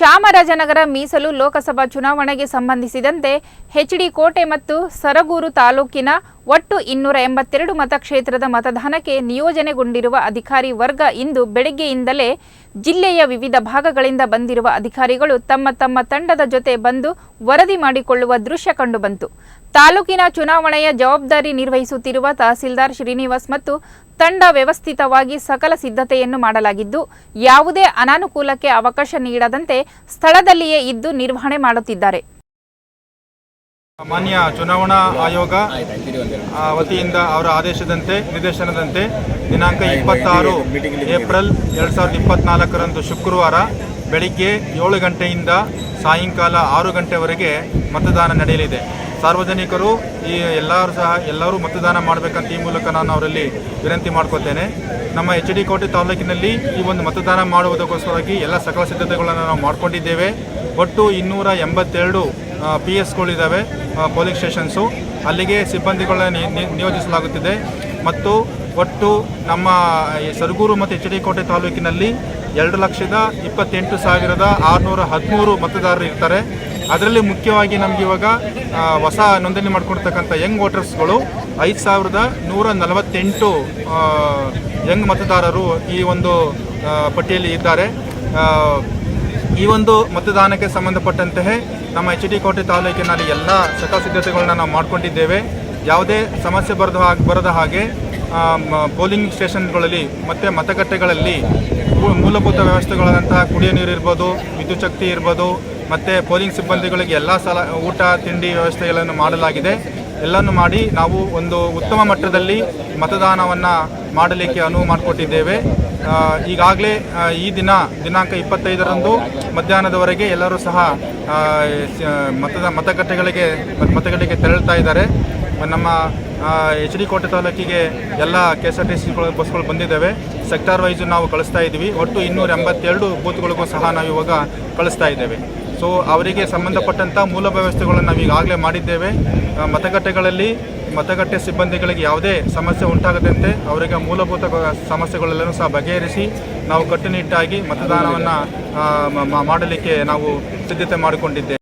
ಚಾಮರಾಜನಗರ ಮೀಸಲು ಲೋಕಸಭಾ ಚುನಾವಣೆಗೆ ಸಂಬಂಧಿಸಿದಂತೆ ಹೆಚ್ಡಿ ಕೋಟೆ ಮತ್ತು ಸರಗೂರು ತಾಲೂಕಿನ ಒಟ್ಟು ಇನ್ನೂರ ಎಂಬತ್ತೆರಡು ಮತಕ್ಷೇತ್ರದ ಮತದಾನಕ್ಕೆ ನಿಯೋಜನೆಗೊಂಡಿರುವ ಅಧಿಕಾರಿ ವರ್ಗ ಇಂದು ಬೆಳಗ್ಗೆಯಿಂದಲೇ ಜಿಲ್ಲೆಯ ವಿವಿಧ ಭಾಗಗಳಿಂದ ಬಂದಿರುವ ಅಧಿಕಾರಿಗಳು ತಮ್ಮ ತಮ್ಮ ತಂಡದ ಜೊತೆ ಬಂದು ವರದಿ ಮಾಡಿಕೊಳ್ಳುವ ದೃಶ್ಯ ಕಂಡುಬಂತು. ತಾಲೂಕಿನ ಚುನಾವಣೆಯ ಜವಾಬ್ದಾರಿ ನಿರ್ವಹಿಸುತ್ತಿರುವ ತಹಸೀಲ್ದಾರ್ ಶ್ರೀನಿವಾಸ್ ಮತ್ತು ತಂಡ ವ್ಯವಸ್ಥಿತವಾಗಿ ಸಕಲ ಸಿದ್ಧತೆಯನ್ನು ಮಾಡಲಾಗಿದ್ದು, ಯಾವುದೇ ಅನಾನುಕೂಲಕ್ಕೆ ಅವಕಾಶ ನೀಡದಂತೆ ಸ್ಥಳದಲ್ಲಿಯೇ ಇದ್ದು ನಿರ್ವಹಣೆ ಮಾಡುತ್ತಿದ್ದಾರೆ. ಮಾನ್ಯ ಚುನಾವಣಾ ಆಯೋಗ ವತಿಯಿಂದ ಅವರ ಆದೇಶದಂತೆ, ನಿರ್ದೇಶನದಂತೆ ದಿನಾಂಕ ಇಪ್ಪತ್ತಾರು ಏಪ್ರಿಲ್ ಎರಡು ಸಾವಿರದ ಇಪ್ಪತ್ತ್ನಾಲ್ಕರಂದು ಶುಕ್ರವಾರ ಬೆಳಿಗ್ಗೆ ಏಳು ಗಂಟೆಯಿಂದ ಸಾಯಂಕಾಲ ಆರು ಗಂಟೆವರೆಗೆ ಮತದಾನ ನಡೆಯಲಿದೆ. ಸಾರ್ವಜನಿಕರು ಈ ಎಲ್ಲರೂ ಸಹ, ಎಲ್ಲರೂ ಮತದಾನ ಮಾಡಬೇಕಂತ ಈ ಮೂಲಕ ನಾನು ಅವರಲ್ಲಿ ವಿನಂತಿ ಮಾಡ್ಕೋತೇನೆ. ನಮ್ಮ ಎಚ್ ಡಿ ಕೋಟೆ ತಾಲೂಕಿನಲ್ಲಿ ಈ ಒಂದು ಮತದಾನ ಮಾಡುವುದಕ್ಕೋಸ್ಕರವಾಗಿ ಎಲ್ಲ ಸಕಲ ಸಿದ್ಧತೆಗಳನ್ನು ನಾವು ಮಾಡಿಕೊಂಡಿದ್ದೇವೆ. ಒಟ್ಟು ಇನ್ನೂರ ಎಂಬತ್ತೆರಡು ಪಿ ಎಸ್ಗಳಿದ್ದಾವೆ ಪೋಲಿಂಗ್ ಸ್ಟೇಷನ್ಸು ಅಲ್ಲಿಗೆ ಸಿಬ್ಬಂದಿಗಳನ್ನ ನಿಯೋಜಿಸಲಾಗುತ್ತಿದೆ. ಮತ್ತು ಒಟ್ಟು ನಮ್ಮ ಸರಗೂರು ಮತ್ತು ಎಚ್ ಡಿ ಕೋಟೆ ತಾಲೂಕಿನಲ್ಲಿ ಎರಡು ಲಕ್ಷದ ಇಪ್ಪತ್ತೆಂಟು ಸಾವಿರದ ಆರುನೂರ ಹದಿಮೂರು ಮತದಾರರು ಇರ್ತಾರೆ. ಅದರಲ್ಲಿ ಮುಖ್ಯವಾಗಿ ನಮಗೆ ಇವಾಗ ಹೊಸ ನೋಂದಣಿ ಮಾಡ್ಕೊಂಡಿರ್ತಕ್ಕಂಥ ಯಂಗ್ ವೋಟರ್ಸ್ಗಳು ಐದು ಸಾವಿರದ ನೂರ ನಲವತ್ತೆಂಟು ಯಂಗ್ ಮತದಾರರು ಈ ಒಂದು ಪಟ್ಟಿಯಲ್ಲಿ ಇದ್ದಾರೆ. ಈ ಒಂದು ಮತದಾನಕ್ಕೆ ಸಂಬಂಧಪಟ್ಟಂತೆ ನಮ್ಮ ಎಚ್ ಡಿ ಕೋಟೆ ತಾಲೂಕಿನಲ್ಲಿ ಎಲ್ಲ ಸಕಲ ಸಿದ್ಧತೆಗಳನ್ನ ನಾವು ಮಾಡಿಕೊಂಡಿದ್ದೇವೆ. ಯಾವುದೇ ಸಮಸ್ಯೆ ಬರದ ಹಾಗೆ ಬರದ ಹಾಗೆ ಪೋಲಿಂಗ್ ಸ್ಟೇಷನ್ಗಳಲ್ಲಿ ಮತ್ತು ಮತಗಟ್ಟೆಗಳಲ್ಲಿ ಮೂಲಭೂತ ವ್ಯವಸ್ಥೆಗಳಾದಂತಹ ಕುಡಿಯೋ ನೀರು ಇರ್ಬೋದು, ವಿದ್ಯುತ್ ಶಕ್ತಿ ಇರ್ಬೋದು, ಮತ್ತು ಪೋಲಿಂಗ್ ಸಿಬ್ಬಂದಿಗಳಿಗೆ ಎಲ್ಲ ಸಲ ಊಟ, ತಿಂಡಿ ವ್ಯವಸ್ಥೆಗಳನ್ನು ಮಾಡಲಾಗಿದೆ. ಎಲ್ಲನೂ ಮಾಡಿ ನಾವು ಒಂದು ಉತ್ತಮ ಮಟ್ಟದಲ್ಲಿ ಮತದಾನವನ್ನು ಮಾಡಲಿಕ್ಕೆ ಅನುವು ಮಾಡಿಕೊಟ್ಟಿದ್ದೇವೆ. ಈಗಾಗಲೇ ಈ ದಿನ, ದಿನಾಂಕ ಇಪ್ಪತ್ತೈದರಂದು ಮಧ್ಯಾಹ್ನದವರೆಗೆ ಎಲ್ಲರೂ ಸಹ ಮತದ, ಮತಗಟ್ಟೆಗಳಿಗೆ, ಮತಗಟ್ಟೆಗೆ ತೆರಳ್ತಾ ಇದ್ದಾರೆ. ನಮ್ಮ ಎಚ್ ಡಿ ಕೋಟೆ ತಾಲೂಕಿಗೆ ಎಲ್ಲ K S R T C ಬಸ್ಗಳು ಬಂದಿದ್ದಾವೆ. ಸೆಕ್ಟಾರ್ ವೈಸು ನಾವು ಕಳಿಸ್ತಾ ಇದ್ದೀವಿ. ಒಟ್ಟು ಇನ್ನೂರ ಎಂಬತ್ತೆರಡು ಬೂತ್ಗಳಿಗೂ ಸಹ ನಾವು ಇವಾಗ ಕಳಿಸ್ತಾ ಇದ್ದೇವೆ. ಸೊ ಅವರಿಗೆ ಸಂಬಂಧಪಟ್ಟಂಥ ಮೂಲ ವ್ಯವಸ್ಥೆಗಳನ್ನು ನಾವು ಈಗಾಗಲೇ ಮಾಡಿದ್ದೇವೆ. ಮತಗಟ್ಟೆಗಳಲ್ಲಿ ಮತಗಟ್ಟೆ ಸಿಬ್ಬಂದಿಗಳಿಗೆ ಯಾವುದೇ ಸಮಸ್ಯೆ ಉಂಟಾಗದಂತೆ ಅವರಿಗೆ ಮೂಲಭೂತ ಸಮಸ್ಯೆಗಳೆಲ್ಲನೂ ಸಹ ಬಗೆಹರಿಸಿ ನಾವು ಕಟ್ಟುನಿಟ್ಟಾಗಿ ಮತದಾನವನ್ನು ಮಾಡಲಿಕ್ಕೆ ನಾವು ಸಿದ್ಧತೆ ಮಾಡಿಕೊಂಡಿದ್ದೇವೆ.